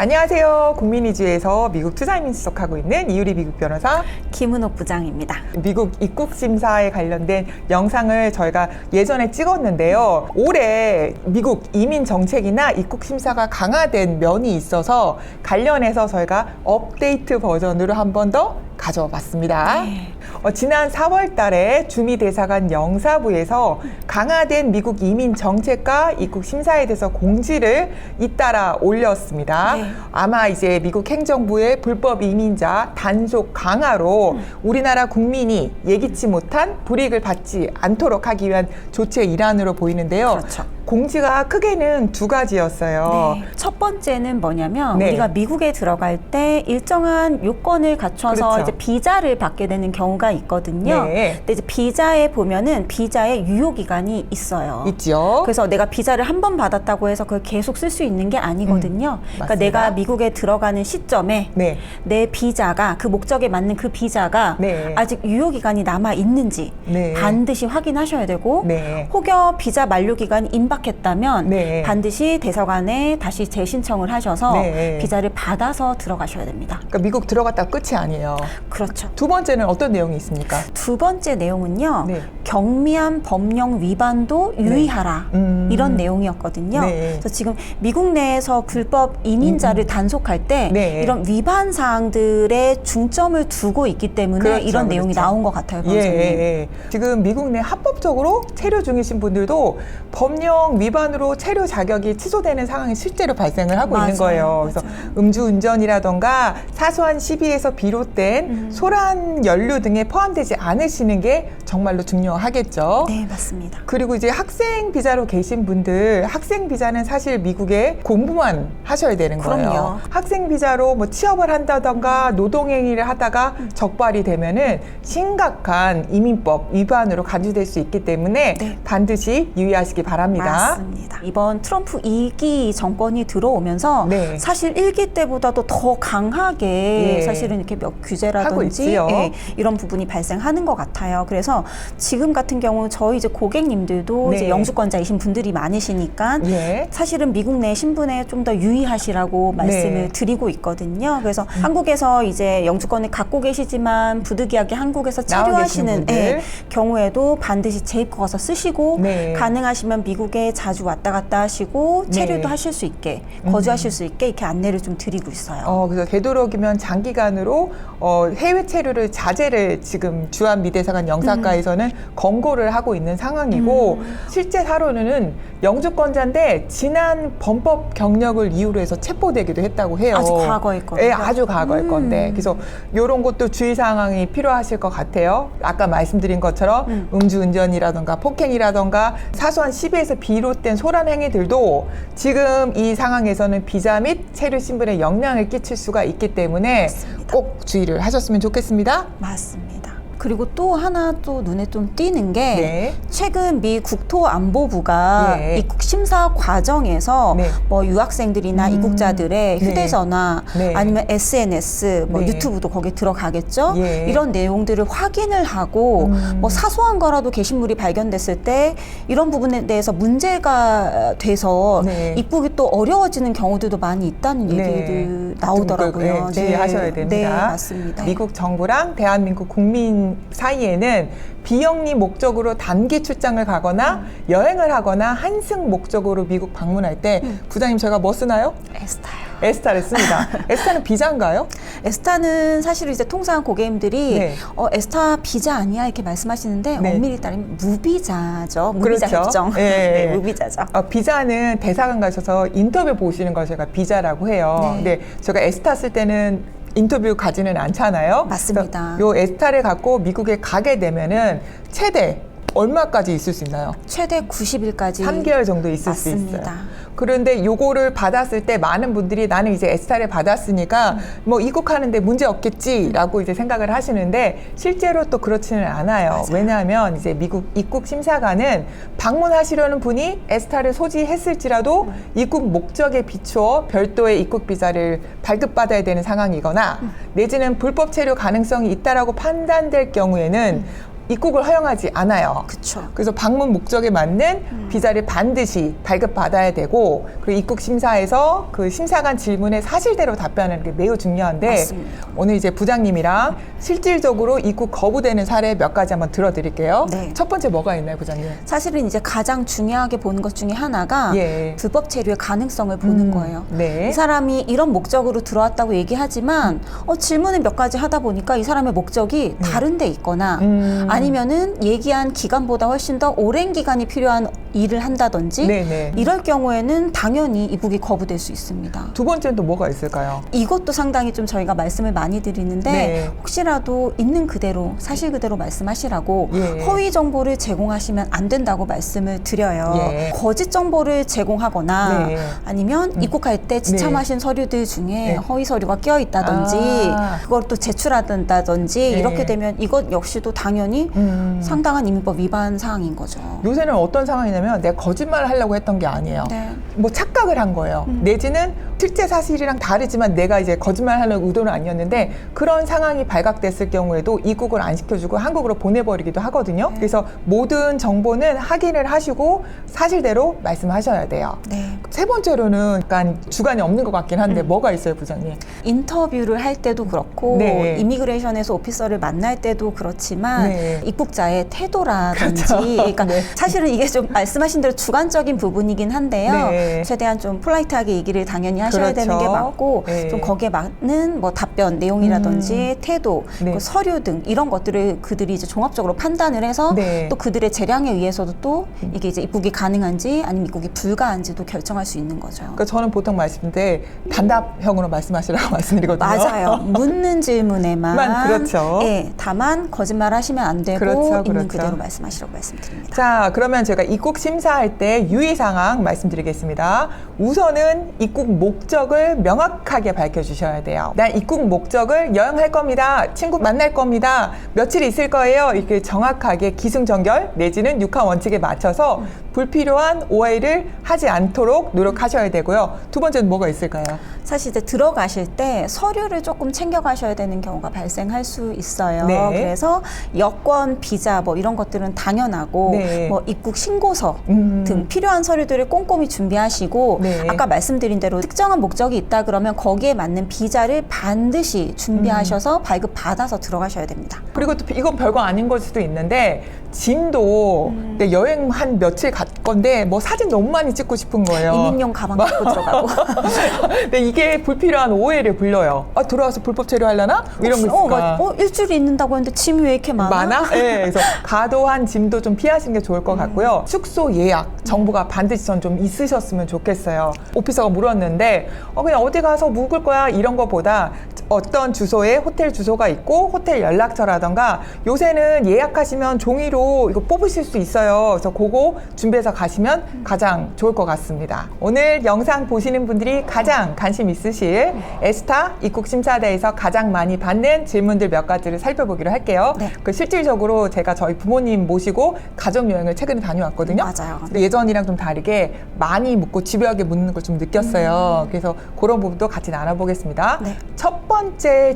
안녕하세요. 국민이주에서 미국 투자이민 수석하고 있는 이유리 미국 변호사. 김은옥 부장입니다. 미국 입국 심사에 관련된 영상을 저희가 예전에 찍었는데요. 올해 미국 이민 정책이나 입국 심사가 강화된 면이 있어서 관련해서 저희가 업데이트 버전으로 한 번 더 가져와 봤습니다. 네. 어, 지난 4월 달에 주미 대사관 영사부에서 강화된 미국 이민 정책과 입국 심사에 대해서 공지를 잇따라 올렸습니다. 네. 아마 이제 미국 행정부의 불법 이민자 단속 강화로 우리나라 국민이 예기치 못한 불이익을 받지 않도록 하기 위한 조치의 일환으로 보이는데요. 그렇죠. 공지가 크게는 두 가지였어요. 네. 첫 번째는 뭐냐면 네. 우리가 미국에 들어갈 때 일정한 요건을 갖춰서 그렇죠. 이제 비자를 받게 되는 경우가 있거든요. 네. 근데 이제 비자에 보면은 비자의 유효 기간이 있어요. 있죠. 그래서 내가 비자를 한 번 받았다고 해서 그걸 계속 쓸 수 있는 게 아니거든요. 그러니까 맞습니다. 내가 미국에 들어가는 시점에 네. 내 비자가 그 목적에 맞는 그 비자가 네. 아직 유효 기간이 남아 있는지 네. 반드시 확인하셔야 되고 네. 혹여 비자 만료 기간이 임박했다면 네. 반드시 대사관에 다시 재신청을 하셔서 네. 비자를 받아서 들어가셔야 됩니다. 그러니까 미국 들어갔다 끝이 아니에요. 그렇죠. 두 번째는 어떤 내용이 있습니까? 두 번째 내용은요. 네. 경미한 법령 위반도 유의하라. 음. 이런 내용이었거든요. 네. 그래서 지금 미국 내에서 불법 이민자를 단속할 때 네. 이런 위반 사항들에 중점을 두고 있기 때문에 그렇죠, 이런 내용이 그렇죠. 나온 것 같아요, 예, 변호사님. 예, 예. 지금 미국 내 합법적으로 체류 중이신 분들도 법령 위반으로 체류 자격이 취소되는 상황이 실제로 발생을 하고 있는 맞아요, 거예요. 그래서 맞아요. 음주운전이라던가 사소한 시비에서 비롯된 음. 소란 연료 등에 포함되지 않으시는 게 정말로 중요하겠죠. 네, 맞습니다. 그리고 이제 학생 비자로 계신 분들 학생 비자는 사실 미국에 공부만 하셔야 되는 거예요. 그럼요. 학생 비자로 뭐 취업을 한다던가 노동 행위를 하다가 적발이 되면은 심각한 이민법 위반으로 간주될 수 있기 때문에 네. 반드시 유의하시기 바랍니다. 맞습니다. 이번 트럼프 2기 정권이 들어오면서 네. 사실 1기 때보다도 더 강하게 예. 사실은 이렇게 몇 규제라든지. 예, 이런 부분이 발생하는 것 같아요. 그래서 지금 같은 경우 저희 이제 고객님들도 네. 이제 영주권자이신 분들이 많으시니까 예. 사실은 미국 내 신분에 좀 더 유의하시라고 말씀을 네. 드리고 있거든요. 그래서 한국에서 이제 영주권을 갖고 계시지만 부득이하게 한국에서 체류하시는 계시는 예. 경우에도 반드시 재입국 가서 쓰시고 네. 가능하시면 미국에 자주 왔다 갔다 하시고 네. 체류도 하실 수 있게 거주하실 수 있게 이렇게 안내를 좀 드리고 있어요. 어, 그래서 되도록이면 장기간으로 어, 해외 체류를 자제를 지금 주한 미대사관 영사과에서는 음. 권고를 하고 있는 상황이고 실제 사로는 영주권자인데 지난 범법 경력을 이유로 해서 체포되기도 했다고 해요. 아주 과거일 거예요. 예, 아주 과거일 음. 건데 그래서 이런 것도 주의 사항이 필요하실 것 같아요. 아까 말씀드린 것처럼 음. 음주운전이라던가 폭행이라던가 사소한 시비에서 비롯된 소란 행위들도 지금 이 상황에서는 비자 및 체류 신분에 영향을 끼칠 수가 있기 때문에 맞습니다. 꼭 주의를 하셨으면 좋겠습니다. 맞습니다. 그리고 또 하나 또 눈에 좀 띄는 게 네. 최근 미 국토안보부가 예. 입국 심사 과정에서 네. 뭐 유학생들이나 음. 입국자들의 네. 휴대전화 네. 아니면 SNS 뭐 네. 유튜브도 거기 들어가겠죠. 예. 이런 내용들을 확인을 하고 음. 뭐 사소한 거라도 게시물이 발견됐을 때 이런 부분에 대해서 문제가 돼서 네. 입국이 또 어려워지는 경우들도 많이 있다는 네. 얘기들 나오더라고요. 등급, 네, 주의하셔야 됩니다. 네, 맞습니다. 미국 정부랑 대한민국 국민 사이에는 비영리 목적으로 단기 출장을 가거나 여행을 하거나 한승 목적으로 미국 방문할 때 부장님 제가 뭐 쓰나요? 에스타요. 에스타를 씁니다. 에스타는 비자인가요? 에스타는 사실 이제 통상 고객님들이 네. 어, 에스타 비자 아니야 이렇게 말씀하시는데 네. 엄밀히 따르면 무비자죠. 무비자 그렇죠. 협정. 예. 네, 무비자죠. 어, 비자는 대사관 가셔서 인터뷰 보시는 걸 제가 비자라고 해요. 네. 근데 제가 에스타 쓸 때는 인터뷰 가지는 않잖아요. 맞습니다. 요 에스타를 갖고 미국에 가게 되면은 최대 얼마까지 있을 수 있나요? 최대 90일까지 3개월 정도 있을 수 맞습니다. 있어요. 그런데 요거를 받았을 때 많은 분들이 나는 이제 에스타를 받았으니까 음. 뭐 입국하는데 문제 없겠지라고 이제 생각을 하시는데 실제로 또 그렇지는 않아요. 맞아요. 왜냐하면 이제 미국 입국 심사관은 방문하시려는 분이 에스타를 소지했을지라도 음. 입국 목적에 비추어 별도의 입국 비자를 발급받아야 되는 상황이거나 음. 내지는 불법 체류 가능성이 있다라고 판단될 경우에는 입국을 허용하지 않아요. 그쵸. 그래서 방문 목적에 맞는 음. 비자를 반드시 발급받아야 되고 그리고 입국 심사에서 그 심사관 질문에 사실대로 답변하는 게 매우 중요한데 맞습니다. 오늘 이제 부장님이랑 실질적으로 입국 거부되는 사례 몇 가지 한번 들어드릴게요. 네. 첫 번째 뭐가 있나요, 부장님? 사실은 이제 가장 중요하게 보는 것 중에 하나가 예. 불법 체류의 가능성을 보는 음, 거예요. 네. 이 사람이 이런 목적으로 들어왔다고 얘기하지만 어, 질문을 몇 가지 하다 보니까 이 사람의 목적이 다른 데 있거나 음. 아니면은 얘기한 기간보다 훨씬 더 오랜 기간이 필요한 일을 한다든지 네네. 이럴 경우에는 당연히 입국이 거부될 수 있습니다. 두 번째는 또 뭐가 있을까요? 이것도 상당히 좀 저희가 말씀을 많이 드리는데 네. 혹시라도 있는 그대로 사실 그대로 말씀하시라고 예. 허위 정보를 제공하시면 안 된다고 말씀을 드려요. 예. 거짓 정보를 제공하거나 네. 아니면 입국할 때 지참하신 서류들 중에 네. 허위 서류가 껴 있다든지 아. 그걸 또 제출한다든지 예. 이렇게 되면 이것 역시도 당연히 음. 상당한 이민법 위반 사항인 거죠. 요새는 어떤 상황이냐면 내가 거짓말을 하려고 했던 게 아니에요. 네. 뭐 착각을 한 거예요. 음. 내지는 실제 사실이랑 다르지만 내가 이제 거짓말하는 의도는 아니었는데 그런 상황이 발각됐을 경우에도 입국을 안 시켜주고 한국으로 보내버리기도 하거든요. 네. 그래서 모든 정보는 확인을 하시고 사실대로 말씀하셔야 돼요. 네. 세 번째로는 약간 주관이 없는 것 같긴 한데 음. 뭐가 있어요, 부장님? 인터뷰를 할 때도 그렇고 네. 이미그레이션에서 오피서를 만날 때도 그렇지만 네. 입국자의 태도라든지 그렇죠. 그러니까 네. 사실은 이게 좀 말씀하신 대로 주관적인 부분이긴 한데요. 네. 최대한 좀 폴라이트하게 얘기를 당연히 하셔야 그렇죠. 되는 게 맞고 네. 좀 거기에 맞는 뭐 답변 내용이라든지 태도, 네. 그 서류 등 이런 것들을 그들이 이제 종합적으로 판단을 해서 네. 또 그들의 재량에 의해서도 또 이게 이제 입국이 가능한지 아니면 입국이 불가한지도 결정할 수 있는 거죠. 그러니까 저는 보통 말씀인데 단답형으로 말씀하시라고 말씀드리거든요. 맞아요. 묻는 질문에만. 만, 그렇죠. 예, 다만 거짓말 하시면 안 되고 그렇죠, 있는 그렇죠. 그대로 말씀하시라고 말씀드립니다. 자, 그러면 제가 입국 심사할 때 유의 사항 말씀드리겠습니다. 우선은 입국 목적을 명확하게 밝혀 주셔야 돼요. 나 입국 목적을 여행할 겁니다. 친구 만날 겁니다. 며칠 있을 거예요. 이렇게 정확하게 기승전결 내지는 육하 원칙에 맞춰서 불필요한 오해를 하지 않도록 노력하셔야 되고요. 두 번째는 뭐가 있을까요? 사실 이제 들어가실 때 서류를 조금 챙겨 가셔야 되는 경우가 발생할 수 있어요. 네. 그래서 여권, 비자 뭐 이런 것들은 당연하고 네. 뭐 입국 신고서 음. 등 필요한 서류들을 꼼꼼히 준비하시고 네. 아까 말씀드린 대로 특정한 목적이 있다 그러면 거기에 맞는 비자를 반드시 준비하셔서 발급 받아서 들어가셔야 됩니다. 그리고 또 이건 별거 아닌 걸 수도 있는데 짐도 음. 내 여행 한 며칠 갈 건데 뭐 사진 너무 많이 찍고 싶은 거예요. 이민용 가방 갖고 들어가고. 근데 이게 불필요한 오해를 불러요. 아 들어와서 불법 체류하려나? 이런 거 어, 있을까? 맞- 어, 일주일이 있는다고 했는데 짐이 왜 이렇게 많아? 많아? 네, 그래서 과도한 짐도 좀 피하시는 게 좋을 것 음. 같고요. 숙소 예약 정보가 반드시 전 좀 있으셨으면 좋겠어요. 오피서가 물었는데 어, 그냥 어디 가서 묵을 거야 이런 거보다 어떤 주소에 호텔 주소가 있고 호텔 연락처라던가 요새는 예약하시면 종이로 이거 뽑으실 수 있어요. 그래서 그거 준비해서 가시면 가장 좋을 것 같습니다. 오늘 영상 보시는 분들이 가장 관심 있으실 에스타 입국 심사대에서 가장 많이 받는 질문들 몇 가지를 살펴보기로 할게요. 네. 그 실질적으로 제가 저희 부모님 모시고 가족 여행을 최근에 다녀왔거든요. 맞아요. 근데 예전이랑 좀 다르게 많이 묻고 집요하게 묻는 걸 좀 느꼈어요. 그래서 그런 부분도 같이 나눠보겠습니다. 음. 네. 첫 번째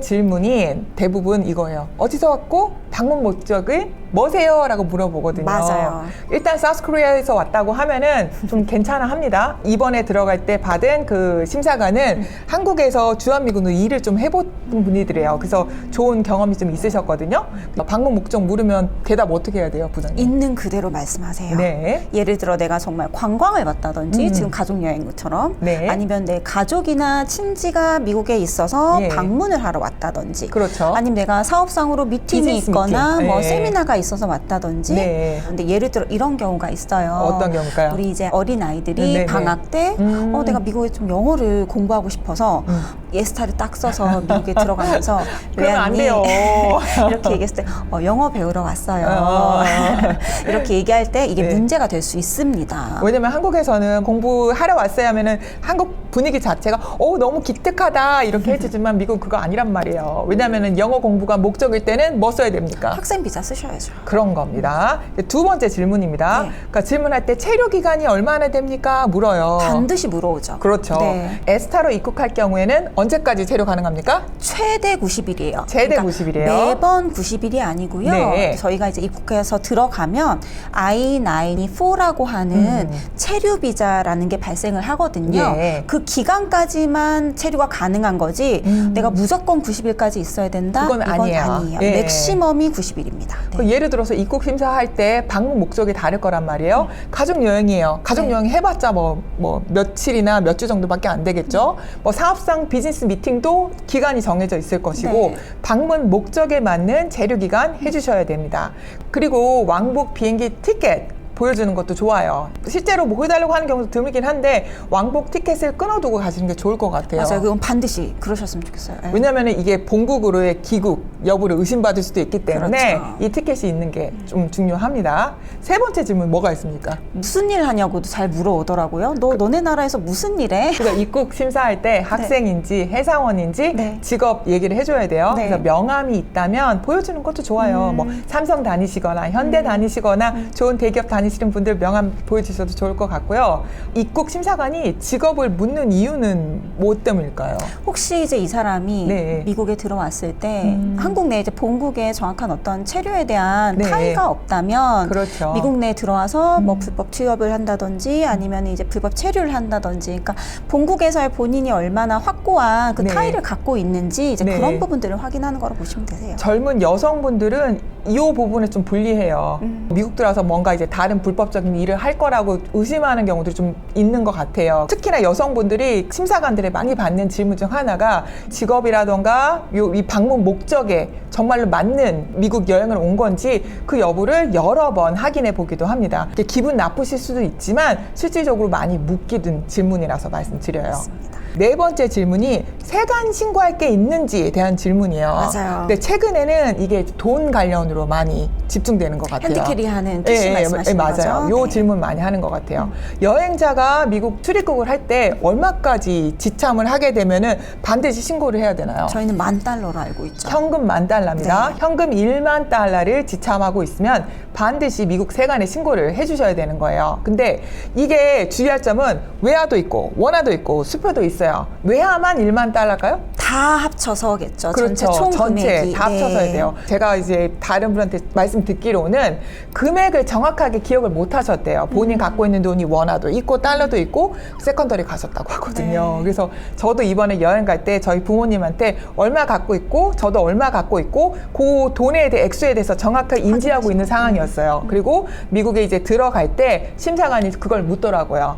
질문이 대부분 이거예요. 어디서 왔고 방문 목적은 뭐세요? 라고 물어보거든요. 맞아요. 일단 사우스코리아에서 왔다고 하면은 좀 괜찮아 합니다. 이번에 들어갈 때 받은 그 심사관은 한국에서 주한미군으로 일을 좀 해본 분이더래요. 그래서 좋은 경험이 좀 있으셨거든요. 방문 목적 물으면 대답 어떻게 해야 돼요, 부장님? 있는 그대로 말씀하세요. 네. 예를 들어 내가 정말 관광을 갔다든지 음. 지금 가족 여행처럼 네. 아니면 내 가족이나 친지가 미국에 있어서 예. 방문을 하러 왔다든지 그렇죠. 아니면 내가 사업상으로 미팅이 비즈니스 있거나 미팅. 뭐 네. 세미나가 있어서 왔다든지 네. 근데 예를 들어 이런 경우가 있어요. 어떤 경우일까요? 우리 이제 어린 아이들이 네네. 방학 때 음. 어, 내가 미국에 좀 영어를 공부하고 싶어서 음. 예스타를 딱 써서 미국에 들어가면서 외환이 돼요. 이렇게 얘기했을 때 어, 영어 배우러 왔어요. 어. 이렇게 얘기할 때 이게 네. 문제가 될 수 있습니다. 왜냐면 한국에서는 공부하러 왔어야 하면은 한국 분위기 자체가 어 너무 기특하다 이렇게 해주지만 미국 그거 아니란 말이에요. 왜냐면은 영어 공부가 목적일 때는 뭐 써야 됩니까? 학생 비자 쓰셔야죠. 그런 겁니다. 두 번째 질문입니다. 네. 그러니까 질문할 때 체류 기간이 얼마나 됩니까? 물어요. 반드시 물어오죠. 그렇죠. 네. 에스타로 입국할 경우에는 언제까지 체류 가능합니까? 최대 90일이에요. 최대 90일 이에요? 매번 90일이 아니고요. 네. 저희가 이제 입국해서 들어가면 I-94라고 하는 음. 체류 비자라는 게 발생을 하거든요. 예. 그 기간까지만 체류가 가능한 거지 음. 내가 무조건 90일까지 있어야 된다? 그건 이건 아니에요. 아니에요. 예. 맥시멈이 90일입니다. 그 예를 들어서 입국 심사할 때 방문 목적이 다를 거란 말이에요. 가족 여행이에요. 가족 네. 여행 해봤자 뭐, 뭐 며칠이나 몇 주 정도밖에 안 되겠죠. 뭐 사업상 비즈니스 미팅도 기간이 정해져 있을 것이고 네. 방문 목적에 맞는 재료 기간 해주셔야 됩니다. 그리고 왕복 비행기 티켓 보여주는 것도 좋아요. 실제로 뭐 해달라고 하는 경우도 드물긴 한데 왕복 티켓을 끊어두고 가시는 게 좋을 것 같아요. 맞아요. 그건 반드시 그러셨으면 좋겠어요. 예. 왜냐하면 이게 본국으로의 귀국 여부를 의심받을 수도 있기 때문에 그렇죠. 이 티켓이 있는 게 좀 중요합니다. 세 번째 질문 뭐가 있습니까? 무슨 일 하냐고도 잘 물어오더라고요. 너 너네 나라에서 무슨 일 해? 그러니까 입국 심사할 때 학생인지 해상원인지 네. 직업 얘기를 해줘야 돼요. 네. 그래서 명함이 있다면 보여주는 것도 좋아요. 음. 뭐 삼성 다니시거나 현대 다니시거나 좋은 대기업 다니시 는 분들 명함 보여주셔도 좋을 것 같고요. 입국 심사관이 직업을 묻는 이유는 뭐 때문일까요? 혹시 이제 이 사람이 네. 미국에 들어왔을 때 음. 한국 내 이제 본국의 정확한 어떤 체류에 대한 네. 타의가 없다면 그렇죠. 미국 내에 들어와서 뭐 음. 불법 취업을 한다든지 아니면 이제 불법 체류를 한다든지 그러니까 본국에서의 본인이 얼마나 확고한 그 네. 타의를 갖고 있는지 이제 네. 그런 부분들을 확인하는 거라고 보시면 되세요. 젊은 여성분들은 이 부분에 좀 불리해요. 음. 미국 들어와서 뭔가 이제 다른 불법적인 일을 할 거라고 의심하는 경우도 좀 있는 것 같아요. 특히나 여성분들이 심사관들의 많이 받는 질문 중 하나가 직업이라던가 요, 이 방문 목적에 정말로 맞는 미국 여행을 온 건지 그 여부를 여러 번 확인해 보기도 합니다. 기분 나쁘실 수도 있지만 실질적으로 많이 묻기든 질문이라서 말씀드려요. 맞습니다. 네 번째 질문이 세관 신고할 게 있는지에 대한 질문이에요. 맞아요. 근데 최근에는 이게 돈 관련으로 많이 집중되는 것 같아요. 핸드캐리 하는 PC 말씀하시는 맞아요. 거죠? 요 네. 질문 많이 하는 것 같아요. 여행자가 미국 출입국을 할 때 얼마까지 지참을 하게 되면은 반드시 신고를 해야 되나요? 저희는 만 달러로 알고 있죠. 현금 만 달러입니다. 네. 현금 1만 달러를 지참하고 있으면 반드시 미국 세관에 신고를 해주셔야 되는 거예요. 근데 이게 주의할 점은 외화도 있고 원화도 있고 수표도 있어요. 외화만 1만 달러일까요? 다 합쳐서겠죠. 그렇죠. 전체 총 전체 금액이. 다 합쳐서 네. 돼요. 제가 이제 다른 분한테 말씀 듣기로는 금액을 정확하게 기억을 못 하셨대요. 본인 음. 갖고 있는 돈이 원화도 있고 달러도 있고 세컨더리 가셨다고 하거든요. 네. 그래서 저도 이번에 여행 갈 때 저희 부모님한테 얼마 갖고 있고 저도 얼마 갖고 있고 그 돈에 대해 액수에 대해서 정확하게 인지하고 있는 상황이었어요. 그리고 미국에 이제 들어갈 때 심사관이 그걸 묻더라고요.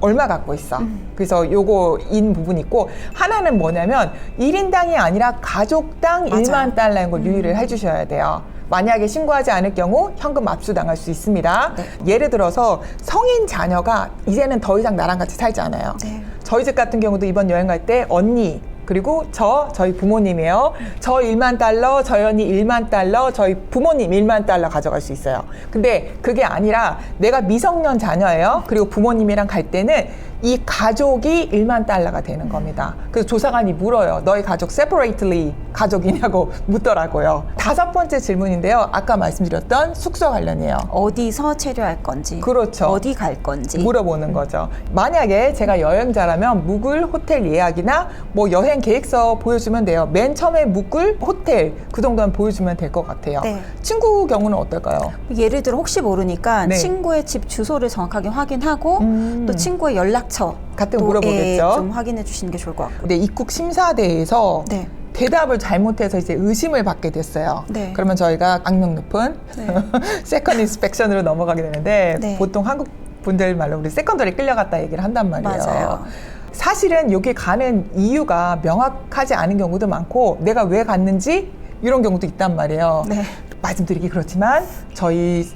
얼마 갖고 있어. 음. 그래서 요거 인 부분이 있고 하나는 뭐냐면 일인당이 아니라 가족당. 음. 1만 달러인 걸 유의를 해 주셔야 돼요. 만약에 신고하지 않을 경우 현금 압수당할 수 있습니다. 네. 예를 들어서 성인 자녀가 이제는 더 이상 나랑 같이 살지 않아요. 네. 저희 집 같은 경우도 이번 여행 갈 때 언니 그리고 저 저희 부모님이에요. 저 1만 달러, 저희 언니 1만 달러, 저희 부모님 1만 달러 가져갈 수 있어요. 근데 그게 아니라 내가 미성년 자녀예요. 그리고 부모님이랑 갈 때는 이 가족이 1만 달러가 되는 겁니다. 그래서 조사관이 물어요. 너희 가족 separately 가족이냐고 묻더라고요. 다섯 번째 질문인데요. 아까 말씀드렸던 숙소 관련이에요. 어디서 체류할 건지, 그렇죠. 어디 갈 건지. 물어보는 거죠. 만약에 제가 여행자라면 묵을 호텔 예약이나 뭐 여행 계획서 보여주면 돼요. 맨 처음에 묵을 호텔 그 정도는 보여주면 될 것 같아요. 네. 친구 경우는 어떨까요? 예를 들어 혹시 모르니까 네. 친구의 집 주소를 정확하게 확인하고 음. 또 친구의 연락 처 같은 거 또, 물어보겠죠. 예, 좀 확인해 주시는 게 좋을 것 같고. 근데 입국 심사대에서 네. 대답을 잘못해서 이제 의심을 받게 됐어요. 네. 그러면 저희가 악명 높은 네. 세컨 인스펙션으로 넘어가게 되는데 네. 보통 한국 분들 말로 우리 세컨더리 끌려갔다 얘기를 한단 말이에요. 맞아요. 사실은 여기 가는 이유가 명확하지 않은 경우도 많고 내가 왜 갔는지 이런 경우도 있단 말이에요. 네. 말씀드리기 그렇지만 저희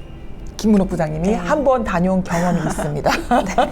김문옥 부장님이 네. 한번 다녀온 경험이 있습니다.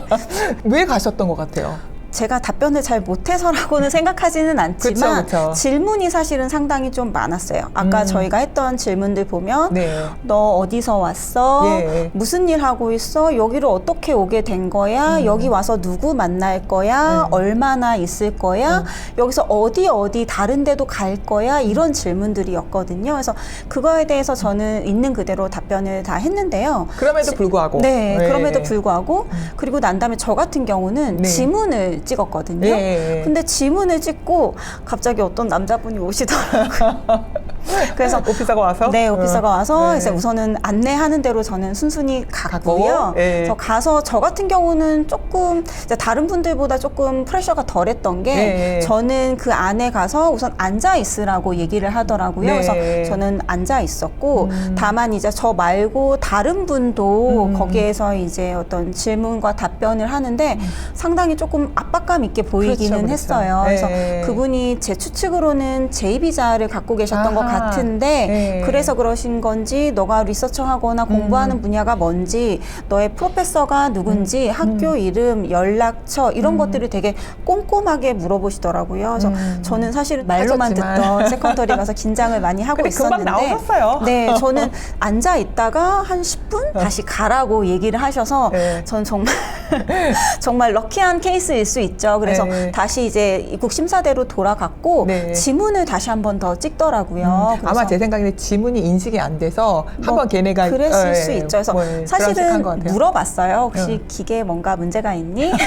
왜 가셨던 것 같아요? 제가 답변을 잘 못해서라고는 생각하지는 않지만 그쵸, 그쵸. 질문이 사실은 상당히 좀 많았어요. 아까 음. 저희가 했던 질문들 보면 네. 너 어디서 왔어? 예. 무슨 일 하고 있어? 여기를 어떻게 오게 된 거야? 여기 와서 누구 만날 거야? 음. 얼마나 있을 거야? 음. 여기서 어디 어디 다른 데도 갈 거야? 이런 질문들이었거든요. 그래서 그거에 대해서 저는 있는 그대로 답변을 다 했는데요. 그럼에도 불구하고. 네, 네. 그럼에도 불구하고 그리고 난 다음에 저 같은 경우는 네. 지문을 지문을 찍었거든요. 예, 예, 예. 근데 지문을 찍고 갑자기 어떤 남자분이 오시더라고요. 그래서 오피서가 와서 네, 오피서가 어, 와서 네. 이제 우선은 안내하는 대로 저는 순순히 갔고요. 갔고, 예. 그래서 가서 저 같은 경우는 조금 다른 분들보다 조금 프레셔가 덜했던 게 예, 예. 저는 그 안에 가서 우선 앉아 있으라고 얘기를 하더라고요. 네. 그래서 저는 앉아 있었고 음. 다만 이제 저 말고 다른 분도 음. 거기에서 이제 어떤 질문과 답변을 하는데 상당히 조금 압박감 있게 보이기는 그렇죠, 그렇죠. 했어요. 그래서 예. 그분이 제 추측으로는 제2비자를 갖고 계셨던 것 아하. 같은데 예. 그래서 그러신 건지 너가 리서처하거나 공부하는 음. 분야가 뭔지 너의 프로페서가 누군지 학교 이름 연락처 이런 것들을 되게 꼼꼼하게 물어보시더라고요. 그래서 음. 저는 사실 말로만 하셨지만. 듣던 세컨더리 가서 긴장을 많이 하고 있었는데 나오셨어요. 네, 저는 앉아 있다가 한 10분 다시 가라고 얘기를 하셔서 네. 전 정말 정말 럭키한 케이스일 수 있죠. 그래서 네. 다시 이제 입국 심사대로 돌아갔고 네. 지문을 다시 한 번 더 찍더라고요. 음, 아마 제 생각에는 지문이 인식이 안 돼서 한번 걔네가 그랬을 어, 수 예, 있죠. 그래서 뭐, 예, 사실은. 물어봤어요. 혹시 응. 기계에 뭔가 문제가 있니?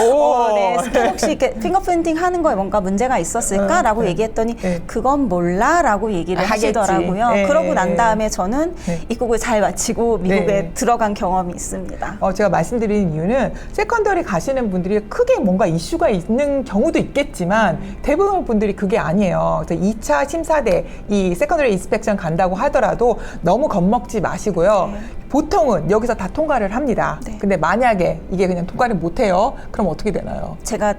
오, 어, 네. 스캔 혹시 이렇게 핑거프린팅 하는 거에 뭔가 문제가 있었을까? 어, 라고 네. 얘기했더니 네. 그건 몰라 라고 얘기를 아, 하겠지. 하시더라고요. 네. 그러고 난 다음에 저는 네. 입국을 잘 마치고 미국에 네. 들어간 경험이 있습니다. 어, 제가 말씀드리는 이유는 세컨더리 가시는 분들이 크게 뭔가 이슈가 있는 경우도 있겠지만 대부분 분들이 그게 아니에요. 그래서 2차 심사대 이 세컨더리 인스펙션 간다고 하더라도 너무 겁먹지 마시고요. 네. 보통은 여기서 다 통과를 합니다. 네. 근데 만약에 이게 그냥 통과를 못해요. 그럼 어떻게 되나요? 제가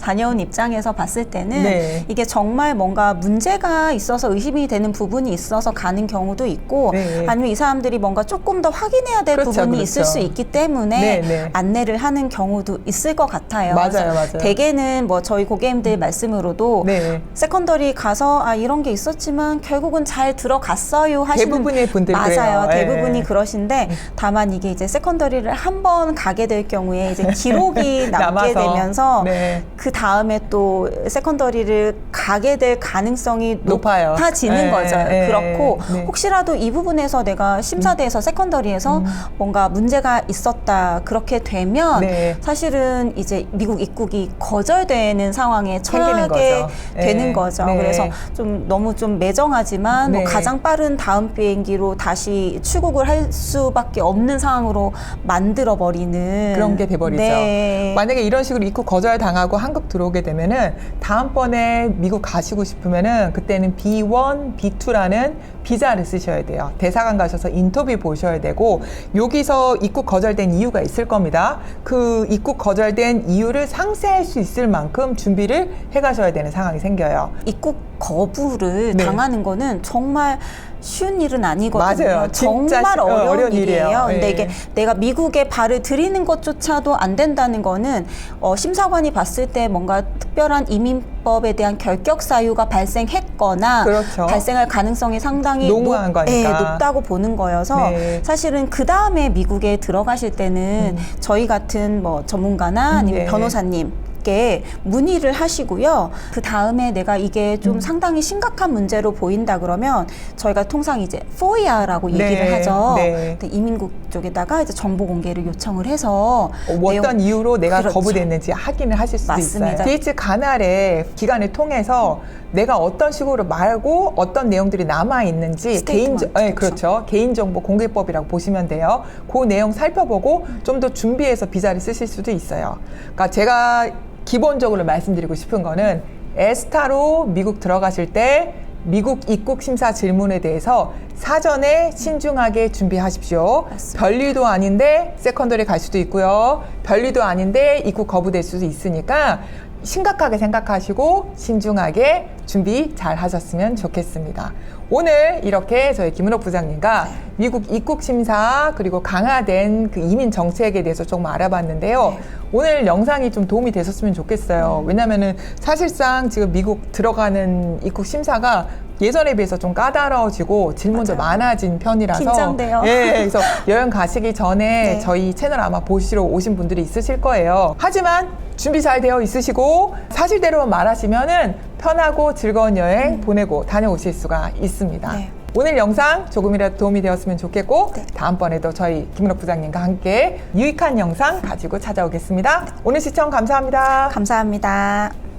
다녀온 입장에서 봤을 때는 네. 이게 정말 뭔가 문제가 있어서 의심이 되는 부분이 있어서 가는 경우도 있고 네. 아니면 이 사람들이 뭔가 조금 더 확인해야 될 그렇죠, 부분이 그렇죠. 있을 수 있기 때문에 네, 네. 안내를 하는 경우도 있을 것 같아요. 맞아요, 맞아요. 대개는 뭐 저희 고객님들 말씀으로도 네. 세컨더리 가서 아 이런 게 있었지만 결국은 잘 들어갔어요 하시는 대부분의 분들 맞아요 그래요. 대부분이 예. 그러신데 다만 이게 이제 세컨더리를 한 번 가게 될 경우에 이제 기록이 남게. 되면서 네. 그 다음에 또 세컨더리를 가게 될 가능성이 높아요. 높아지는 네, 거죠. 네, 그렇고 네. 혹시라도 이 부분에서 내가 심사대에서 세컨더리에서 음. 뭔가 문제가 있었다 그렇게 되면 네. 사실은 이제 미국 입국이 거절되는 상황에 처하게 거죠. 되는 네. 거죠. 네. 그래서 좀 너무 좀 매정하지만 네. 뭐 가장 빠른 다음 비행기로 다시 출국을 할 수 밖에 없는 상황으로 만들어 버리는 그런 게 돼버리죠. 네. 만약에 이런 식으로 입국 거절 당하고 한국 들어오게 되면은 다음번에 미국 가시고 싶으면은 그때는 B1, B2라는 비자를 쓰셔야 돼요. 대사관 가셔서 인터뷰 보셔야 되고 여기서 입국 거절된 이유가 있을 겁니다. 그 입국 거절된 이유를 상세할 수 있을 만큼 준비를 해 가셔야 되는 상황이 생겨요. 입국 거부를 네. 당하는 거는 정말 쉬운 일은 아니거든요. 맞아요. 정말 쉬- 어, 어려운, 어려운 일이에요. 일이에요. 근데 예. 이게 내가 미국에 발을 들이는 것조차도 안 된다는 거는 어, 심사관이 봤을 때 뭔가 특별한 이민법에 대한 결격 사유가 발생했거나 그렇죠. 발생할 가능성이 상당히 농후한 거니까. 예, 높다고 보는 거여서 네. 사실은 그 다음에 미국에 들어가실 때는 저희 같은 뭐 전문가나 아니면 네. 변호사님 께 문의를 하시고요. 그 다음에 내가 이게 음. 좀 상당히 심각한 문제로 보인다 그러면 저희가 통상 이제 FOIA라고 네, 얘기를 하죠. 네. 근데 이민국 쪽에다가 이제 정보 공개를 요청을 해서 어, 뭐 어떤 내용- 이유로 내가 그렇죠. 거부됐는지 확인을 하실 수도 맞습니다. 있어요. DH 가날의 기관을 통해서 내가 어떤 식으로 말고 어떤 내용들이 남아 있는지 개인 스테이트먼트, 네, 그렇죠. 개인 정보 공개법이라고 보시면 돼요. 그 내용 살펴보고 좀 더 준비해서 비자를 쓰실 수도 있어요. 그러니까 제가 기본적으로 말씀드리고 싶은 거는 에스타로 미국 들어가실 때 미국 입국 심사 질문에 대해서 사전에 신중하게 준비하십시오. 맞습니다. 별일도 아닌데 세컨더리 갈 수도 있고요. 별일도 아닌데 입국 거부될 수도 있으니까 심각하게 생각하시고 신중하게 준비 잘 하셨으면 좋겠습니다. 오늘 이렇게 저희 김은옥 부장님과 미국 입국 심사 그리고 강화된 그 이민 정책에 대해서 조금 알아봤는데요. 오늘 영상이 좀 도움이 되셨으면 좋겠어요. 왜냐면은 사실상 지금 미국 들어가는 입국 심사가 예전에 비해서 좀 까다로워지고 질문도 맞아요. 많아진 편이라서 긴장돼요. 예, 그래서 여행 가시기 전에 네. 저희 채널 아마 보시러 오신 분들이 있으실 거예요. 하지만 준비 잘 되어 있으시고 사실대로만 말하시면은 편하고 즐거운 여행 보내고 다녀오실 수가 있습니다. 네. 오늘 영상 조금이라도 도움이 되었으면 좋겠고 네. 다음번에도 저희 김은옥 부장님과 함께 유익한 영상 가지고 찾아오겠습니다. 오늘 시청 감사합니다. 감사합니다.